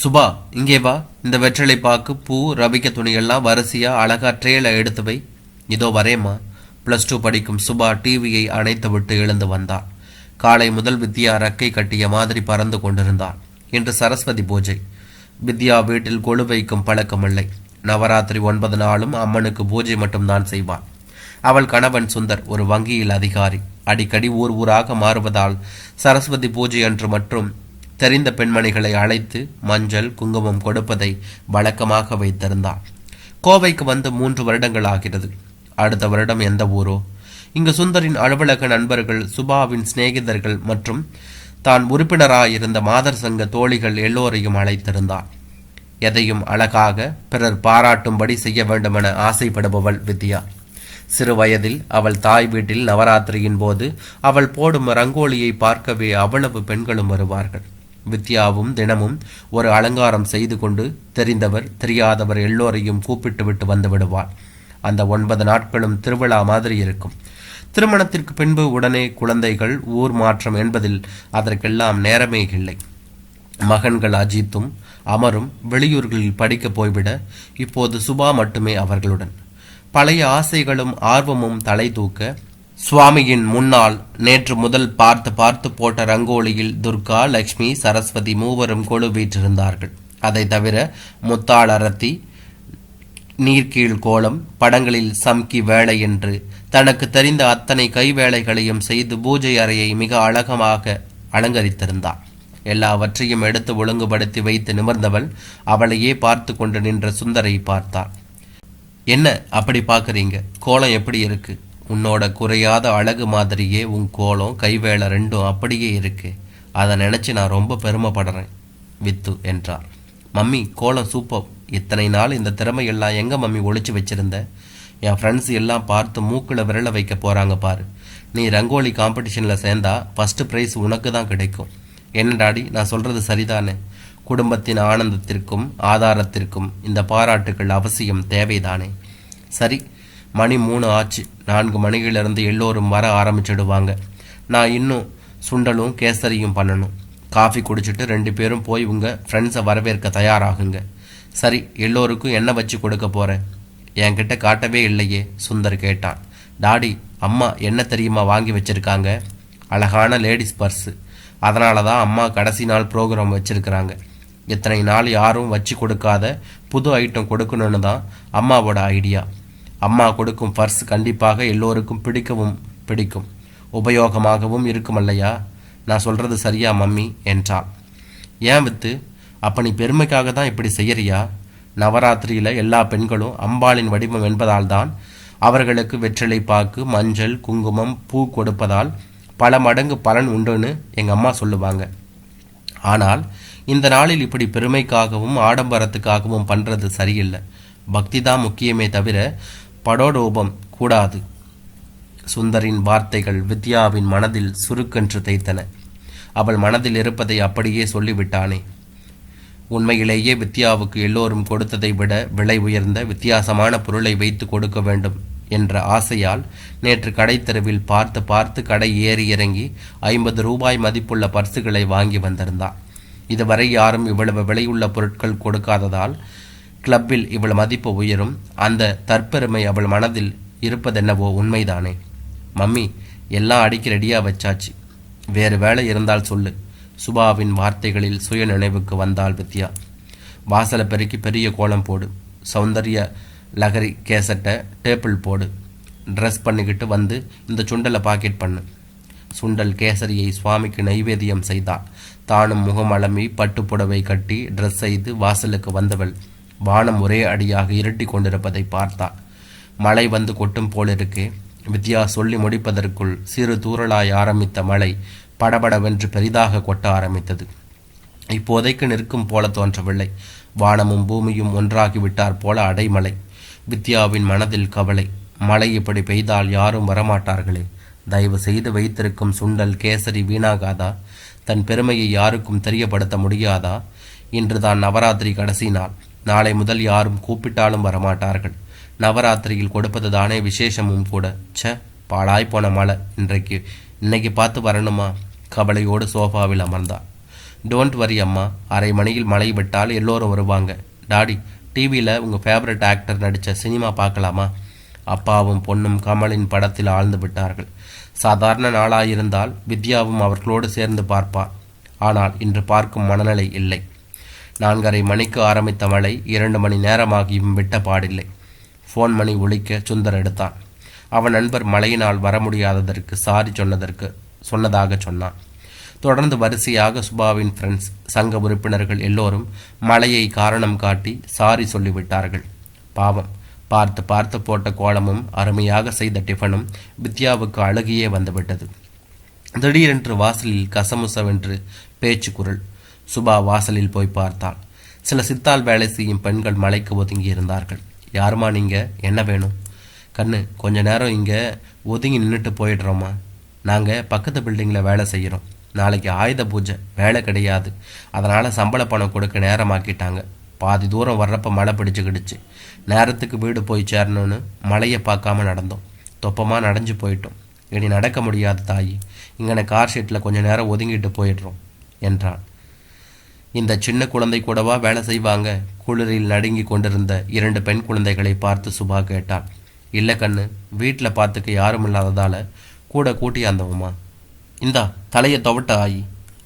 சுபா இங்கே வா. இந்த வெற்றிலை பாக்கு பூ ரவிக்க துணியெல்லாம் வரிசையா அழகா ட்ரேல எடுத்து வை இதோ வரேம்மா. ப்ளஸ் டூ படிக்கும் சுபா டிவியை அணைத்து விட்டு எழுந்து வந்தாள் காலை முதல் வித்யா ரக்கை கட்டிய மாதிரி பறந்து கொண்டிருந்தாள் இன்று சரஸ்வதி பூஜை. வித்யா வீட்டில் கொழு வைக்கும் பழக்கமில்லை. நவராத்திரி ஒன்பது நாளும் அம்மனுக்கு பூஜை மட்டும்தான் செய்வாள். அவள் கணவன் சுந்தர் ஒரு வங்கியில் அதிகாரி. அடிக்கடி ஊர் ஊராக மாறுவதால் சரஸ்வதி பூஜை அன்று மற்றும் தெரிந்த பெண்மணிகளை அழைத்து மஞ்சள் குங்குமம் கொடுப்பதை வழக்கமாக வைத்திருந்தாள். கோவைக்கு வந்து மூன்று வருடங்கள் ஆகிறது. அடுத்த வருடம் எந்த ஊரோ? இங்கு சுந்தரின் அலுவலக நண்பர்கள் சுபாவின் சிநேகிதர்கள் மற்றும் தான் உறுப்பினராயிருந்த மாதர் சங்க தோழிகள் எல்லோரையும் அழைத்திருந்தார் எதையும் அழகாக பிறர் பாராட்டும்படி செய்ய வேண்டுமென ஆசைப்படுபவள் வித்யா. சிறு வயதில் அவள் தாய் வீட்டில் நவராத்திரியின் போது அவள் போடும் ரங்கோலியை பார்க்கவே அவ்வளவு பெண்களும் வருவார்கள். வித்யாவும் தினமும் ஒரு அலங்காரம் செய்து கொண்டு தெரிந்தவர் தெரியாதவர் எல்லோரையும் கூப்பிட்டு விட்டு வந்து விடுவார் அந்த ஒன்பது நாட்களும் திருவிழா மாதிரி இருக்கும். திருமணத்திற்கு பின்பு உடனே குழந்தைகள் ஊர் மாற்றம் என்பதில் அதற்கெல்லாம் நேரமே இல்லை. மகன்கள் அஜித்தும் அமரும் வெளியூர்களில் படிக்க போய்விட இப்போது சுபா மட்டுமே அவர்களுடன். பழைய ஆசைகளும் ஆர்வமும் தலை தூக்க சுவாமியின் முன்னால் நேற்று முதல் பார்த்து பார்த்து போட்ட ரங்கோலியில் துர்கா லக்ஷ்மி சரஸ்வதி மூவரும் கொழு வீற்றிருந்தார்கள். அதை தவிர முத்தாளரத்தி நீர்க்கீழ் கோலம் படங்களில் சம்கி வேலை என்று தனக்கு தெரிந்த அத்தனை கைவேலைகளையும் செய்து பூஜை அறையை மிக அழகமாக அலங்கரித்திருந்தாள் எல்லாவற்றையும் எடுத்து ஒழுங்குபடுத்தி வைத்து நிமிர்ந்தவள் அவளையே பார்த்து கொண்டு நின்ற சுந்தரை பார்த்தாள் என்ன அப்படி பார்க்குறீங்க? கோலம் எப்படி இருக்கு? உன்னோட குறையாத அழகு மாதிரியே உன் கோலம் கைவேலை ரெண்டும் அப்படியே இருக்கு. அதை நினச்சி நான் ரொம்ப பெருமைப்படுறேன் வித்து என்றார். மம்மி கோலம் சூப்பர் இத்தனை நாள் இந்த திறமையெல்லாம் எங்கே மம்மி ஒழிச்சு வச்சுருந்த? என் ஃப்ரெண்ட்ஸ் எல்லாம் பார்த்து மூக்கில் விரல வைக்க போகிறாங்க பாரு. நீ ரங்கோலி காம்படிஷனில் சேர்ந்தா ஃபஸ்ட்டு ப்ரைஸ் உனக்கு தான் கிடைக்கும். என்ன டாடி நான் சொல்கிறது சரிதானே? குடும்பத்தின் ஆனந்தத்திற்கும் ஆதாரத்திற்கும் இந்த பாராட்டுகள் அவசியம் தேவைதானே? சரி மணி மூணு ஆச்சு. நான்கு மணிகளிலிருந்து எல்லோரும் வர ஆரம்பிச்சிடுவாங்க. நான் இன்னும் சுண்டலும் கேசரியும் பண்ணணும். காஃபி குடிச்சிட்டு ரெண்டு பேரும் போய் உங்கள் ஃப்ரெண்ட்ஸை வரவேற்க தயாராகுங்க. சரி எல்லோருக்கும் என்ன வச்சு கொடுக்க போகிறேன் என்கிட்ட காட்டவே இல்லையே சுந்தர் கேட்டான். டாடி அம்மா என்ன தெரியுமா வாங்கி வச்சுருக்காங்க? அழகான லேடிஸ் பர்ஸு அதனால தான் அம்மா கடைசி நாள் ப்ரோக்ராம் வச்சுருக்கிறாங்க. இத்தனை நாள் யாரும் வச்சு கொடுக்காத புது ஐட்டம் கொடுக்கணும்னு தான் அம்மாவோட ஐடியா அம்மா கொடுக்கும் பர்ஸ் கண்டிப்பாக எல்லோருக்கும் பிடிக்கவும் பிடிக்கும். உபயோகமாகவும் இருக்கும் இல்லையா நான் சொல்கிறது சரியா மம்மி? என்றாள். ஏன் வித்து? அப்போ நீ பெருமைக்காக தான் இப்படி செய்யறியா? நவராத்திரியில் எல்லா பெண்களும் அம்பாளின் வடிவம் என்பதால் தான் அவர்களுக்கு வெற்றிலை பாக்கு மஞ்சள் குங்குமம் பூ கொடுப்பதால் பல மடங்கு பலன் உண்டுன்னு எங்கள் அம்மா சொல்லுவாங்க. ஆனால் இந்த நாளில் இப்படி பெருமைக்காகவும் ஆடம்பரத்துக்காகவும் பண்ணுறது சரியில்லை. பக்தி தான் முக்கியமே தவிர படோடோபம் கூடாது. சுந்தரின் வார்த்தைகள் வித்யாவின் மனதில் சுருக்கென்று தைத்தன அவள் மனதில் இருப்பதை அப்படியே சொல்லிவிட்டானே. உண்மையிலேயே வித்யாவுக்கு எல்லோரும் கொடுத்ததை விட விலை உயர்ந்த வித்தியாசமான பொருளை வைத்து கொடுக்க வேண்டும் என்ற ஆசையால் நேற்று கடைத்தெருவில் பார்த்து பார்த்து கடை ஏறி இறங்கி ஐம்பது ரூபாய் மதிப்புள்ள பர்சுகளை வாங்கி வந்திருந்தாள் இதுவரை யாரும் இவ்வளவு விலையுள்ள பொருட்கள் கொடுக்காததால் கிளப்பில் இவள் மதிப்பு உயரும் அந்த தற்பெருமை அவள் மனதில் இருப்பதென்னவோ உண்மைதானே? மம்மி எல்லாம் அடிக்க ரெடியாக வச்சாச்சு. வேறு வேலை இருந்தால் சொல்லு. சுபாவின் வார்த்தைகளில் சுய நினைவுக்கு வந்தாள் வித்யா. வாசலை பெருக்கி பெரிய கோலம் போடு. சௌந்தரிய லகரி கேசட்டை டேபிள் போடு. ட்ரெஸ் பண்ணிக்கிட்டு வந்து இந்த சுண்டலை பாக்கெட் பண்ணு. சுண்டல் கேசரியை சுவாமிக்கு நைவேத்தியம் செய்தாள் தானும் முகம் பட்டு புடவை கட்டி ட்ரெஸ் செய்து வாசலுக்கு வந்தவள். வானம் ஒரே அடியாக இருட்டி கொண்டிருப்பதை பார்த்தாள். மழை வந்து கொட்டும் போலிருக்கே வித்யா சொல்லி முடிப்பதற்குள் சிறு தூரலாய் ஆரம்பித்த மழை படபடவென்று பெரிதாக கொட்ட ஆரம்பித்தது. இப்போதைக்கு நிற்கும் போல தோன்றவில்லை. வானமும் பூமியும் ஒன்றாகிவிட்டார் போல அடைமலை வித்யாவின் மனதில் கவலை. மழை இப்படி பெய்தால் யாரும் வரமாட்டார்களே. தயவு செய்து வைத்திருக்கும் சுண்டல் கேசரி வீணாகாதா? தன் பெருமையை யாருக்கும் தெரியப்படுத்த முடியாதா? இன்று தான் நவராத்திரி கடைசி நாள். நாளை முதல் யாரும் கூப்பிட்டாலும் வரமாட்டார்கள். நவராத்திரியில் கொடுப்பது தானே விசேஷமும் கூட. ச்ச பாழாய் போன மழை. இன்றைக்கு இன்னைக்கு பார்த்து வரணுமா? கவலையோடு சோஃபாவில் அமர்ந்தாள் டோன்ட் வரி அம்மா. அரை மணியில் மழை விட்டால் எல்லோரும் வருவாங்க. டாடி டிவியில் உங்கள் ஃபேவரட் ஆக்டர் நடித்த சினிமா பார்க்கலாமா? அப்பாவும் பொண்ணும் கமலின் படத்தில் ஆழ்ந்து விட்டார்கள். சாதாரண நாளாயிருந்தால் வித்யாவும் அவர்களோடு சேர்ந்து பார்ப்பார் ஆனால் இன்று பார்க்கும் மனநிலை இல்லை. நான்கரை மணிக்கு ஆரம்பித்த மழை இரண்டு மணி நேரமாகியும் விட்ட பாடில்லை. ஃபோன் மணி ஒழிக்க சுந்தர் எடுத்தான். அவன் நண்பர் மழையினால் வர முடியாததற்கு சாரி சொன்னதற்கு சொன்னதாக சொன்னான். தொடர்ந்து வரிசையாக சுபாவின் ஃப்ரெண்ட்ஸ் சங்க உறுப்பினர்கள் எல்லோரும் மழையை காரணம் காட்டி சாரி சொல்லிவிட்டார்கள். பாவம். பார்த்து பார்த்து போட்ட கோலமும் அருமையாக செய்த டிஃபனும் வித்யாவுக்கு அழகியே வந்துவிட்டது. திடீரென்று வாசலில் கசமுசவென்று பேச்சு குரல். சுபா வாசலில் போய் பார்த்தாள். சில சித்தால் வேலை செய்யும் பெண்கள் மலைக்கு ஒதுங்கி இருந்தார்கள். யாருமா நீங்கள் என்ன வேணும்? கண்ணு கொஞ்ச நேரம் இங்கே ஒதுங்கி நின்றுட்டு போயிடுறோமா நாங்கள் பக்கத்து பில்டிங்கில் வேலை செய்கிறோம் நாளைக்கு ஆயுத பூஜை. வேலை கிடையாது. அதனால் சம்பள பணம் கொடுக்க நேரமாக்கிட்டாங்க. பாதி தூரம் வர்றப்ப மழை பிடிச்சிக்கிடுச்சு. நேரத்துக்கு வீடு போய் சேரணும்னு மழையை பார்க்காம நடந்தோம். தொப்பமாக நடஞ்சு போயிட்டோம். இனி நடக்க முடியாது தாயி. இங்கே கார் ஷீட்டில் கொஞ்சம் நேரம் ஒதுங்கிட்டு போயிடுறோம் என்றான் இந்த சின்ன குழந்தை கூடவா வேலை செய்வாங்க? குளிரில் நடுங்கி கொண்டிருந்த இரண்டு பெண் குழந்தைகளை பார்த்து சுபா கேட்டாள். இல்லை கண்ணு வீட்டில் பார்த்துக்க யாரும் இல்லாததால் கூட கூட்டியாந்தவம்மா இந்தா தலையை துவட்ட ஆயி.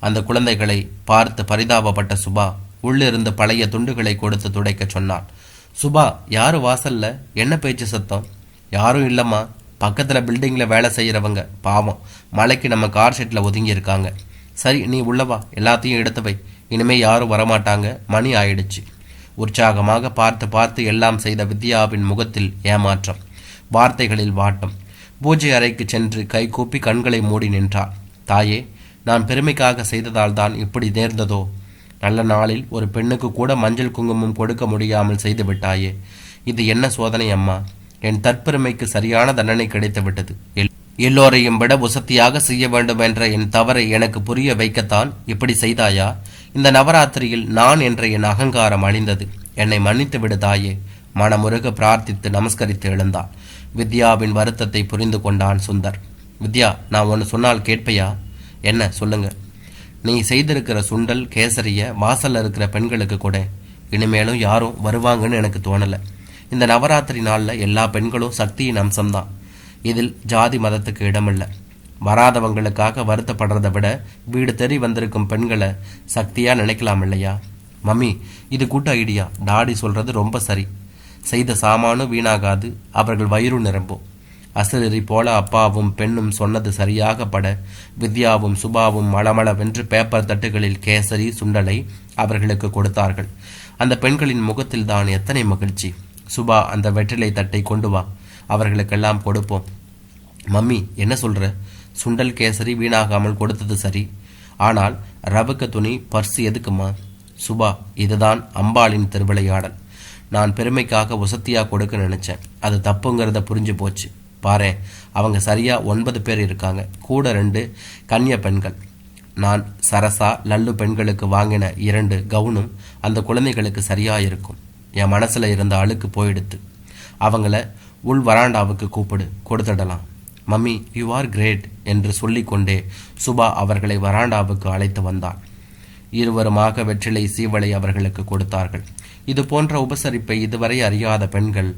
அந்த குழந்தைகளை பார்த்து பரிதாபப்பட்ட சுபா உள்ளிருந்து பழைய துண்டுகளை கொடுத்து துடைக்க சொன்னாள். சுபா யார் வாசல்ல? என்ன பேச்சு சத்தம்? யாரும் இல்லைம்மா. பக்கத்தில் பில்டிங்கில் வேலை செய்கிறவங்க பாவம். மலைக்கு நம்ம கார் ஷெட்டில் ஒதுங்கி இருக்காங்க சரி நீ உள்ளவா எல்லாத்தையும் எடுத்து வை. இனிமே யாரும் வரமாட்டாங்க. மணி ஆயிடுச்சு. உற்சாகமாக பார்த்து பார்த்து எல்லாம் செய்த வித்யாவின் முகத்தில் ஏமாற்றம் வார்த்தைகளில் வாட்டம். பூஜை அறைக்கு சென்று கைகூப்பி கண்களை மூடி நின்றாள். தாயே நான் பெருமைக்காக செய்ததால் தான் இப்படி நேர்ந்ததோ? நல்ல நாளில் ஒரு பெண்ணுக்கு கூட மஞ்சள் குங்குமம் கொடுக்க முடியாமல் செய்து விட்டாயே. இது என்ன சோதனை அம்மா? என் தற்பெருமைக்கு சரியான தண்டனை கிடைத்துவிட்டது எல்லோரையும் விட உசத்தியாக செய்ய வேண்டும் என்ற என் தவறை எனக்கு புரிய வைக்கத்தான் இப்படி செய்தாயா? இந்த நவராத்திரியில் நான் என்ற என் அகங்காரம் அழிந்தது. என்னை மன்னித்து விடு தாயே. மனமுருக பிரார்த்தித்து நமஸ்கரித்து எழுந்தான் வித்யாவின் வருத்தத்தை புரிந்து கொண்டான் சுந்தர். வித்யா நான் ஒன்று சொன்னால் கேட்பையா? என்ன சொல்லுங்க. நீ செய்திருக்கிற சுண்டல் கேசரிய வாசல்ல இருக்கிற பெண்களுக்கு கூட. இனிமேலும் யாரும் வருவாங்கன்னு எனக்கு தோணலை. இந்த நவராத்திரி நாளில் எல்லா பெண்களும் சக்தியின் அம்சம்தான். இதில் ஜாதி மதத்துக்கு இடமில்லை. வராதவங்களுக்காக வருத்தப்படுறதை விட வீடு தெரி வந்திருக்கும் பெண்களை சக்தியாக நினைக்கலாம் இல்லையா? மம்மி இது கூட்ட ஐடியா டாடி சொல்கிறது ரொம்ப சரி. செய்த சாமானும் வீணாகாது. அவர்கள் வயிறு நிரம்பும். அசரறி போல அப்பாவும் பெண்ணும் சொன்னது சரியாக பட வித்யாவும் சுபாவும் மளமளவென்று பேப்பர் தட்டுகளில் கேசரி சுண்டலை அவர்களுக்கு கொடுத்தார்கள். அந்த பெண்களின் முகத்தில் தான் எத்தனை மகிழ்ச்சி. சுபா அந்த வெற்றிலை தட்டை கொண்டு வா. அவர்களுக்கெல்லாம் கொடுப்போம். மம்மி என்ன சொல்கிற சுண்டல் கேசரி வீணாகாமல் கொடுத்தது சரி. ஆனால் ரவுக்க துணி பர்சு எதுக்குமா? சுபா இதுதான் அம்பாளின் திருவிளையாடல். நான் பெருமைக்காக உசத்தியாக கொடுக்க நினைச்சேன். அது தப்புங்கிறத புரிஞ்சு போச்சு. பாரு அவங்க சரியா ஒன்பது பேர் இருக்காங்க. கூட ரெண்டு கன்னிய பெண்கள். நான் சரசா லல்லு பெண்களுக்கு வாங்கின இரண்டு கவுனும் அந்த குழந்தைகளுக்கு சரியாக இருக்கும். என் மனசில் இருந்த அழுக்கு போயிடுத்து. அவங்கள உள் வராண்டாவுக்கு கூப்பிடு கொடுத்துடலாம். மம்மி யூ ஆர் கிரேட் என்று சொல்லிக்கொண்டே சுபா அவர்களை வராண்டாவுக்கு அழைத்து வந்தாள் இருவருமாக வெற்றிலை சீவலை அவர்களுக்கு கொடுத்தார்கள். இது போன்ற உபசரிப்பை இதுவரை அறியாத பெண்கள்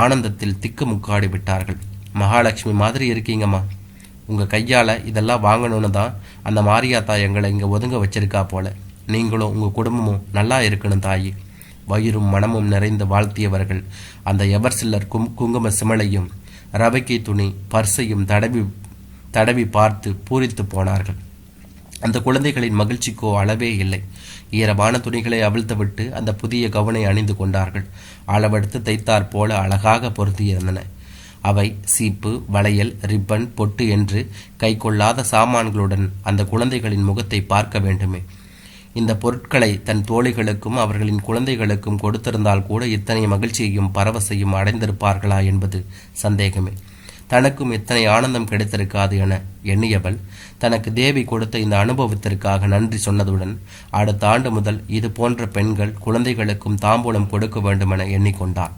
ஆனந்தத்தில் திக்கு முக்காடி விட்டார்கள். மகாலட்சுமி மாதிரி இருக்கீங்கம்மா. உங்கள் கையால் இதெல்லாம் வாங்கணும்னு தான் அந்த மாரியாத்தா எங்களை இங்கே ஒதுங்க வச்சிருக்கா போல. நீங்களும் உங்கள் குடும்பமும் நல்லா இருக்கணும் தாயி. வயிறும் மனமும் நிறைந்து வாழ்த்தியவர்கள். அந்த எவர் சில்லர் கும் குங்கும சிமலையும் ரவைக்கை துணி பர்சையும் தடவி தடவி பார்த்து பூரித்து போனார்கள். அந்த குழந்தைகளின் மகிழ்ச்சிக்கோ அளவே இல்லை. ஈரமான துணிகளை அவிழ்த்துவிட்டு அந்த புதிய கவனை அணிந்து கொண்டார்கள். அளவெடுத்து தைத்தாற் போல அழகாக பொருத்தியிருந்தன அவை சீப்பு வளையல் ரிப்பன் பொட்டு என்று கை கொள்ளாத சாமான்களுடன் அந்த குழந்தைகளின் முகத்தை பார்க்க வேண்டுமே. இந்த பொருட்களை தன் தோழிகளுக்கும் அவர்களின் குழந்தைகளுக்கும் கொடுத்திருந்தால் கூட இத்தனை மகிழ்ச்சியையும் பரவசையும் அடைந்திருப்பார்களா என்பது சந்தேகமே. தனக்கும் இத்தனை ஆனந்தம் கிடைத்திருக்காது என எண்ணியவள் தனக்கு தேவி கொடுத்த இந்த அனுபவத்திற்காக நன்றி சொன்னதுடன் அடுத்த ஆண்டு முதல் இது போன்ற பெண்கள் குழந்தைகளுக்கும் தாம்பூலம் கொடுக்க வேண்டுமென எண்ணிக்கொண்டாள்.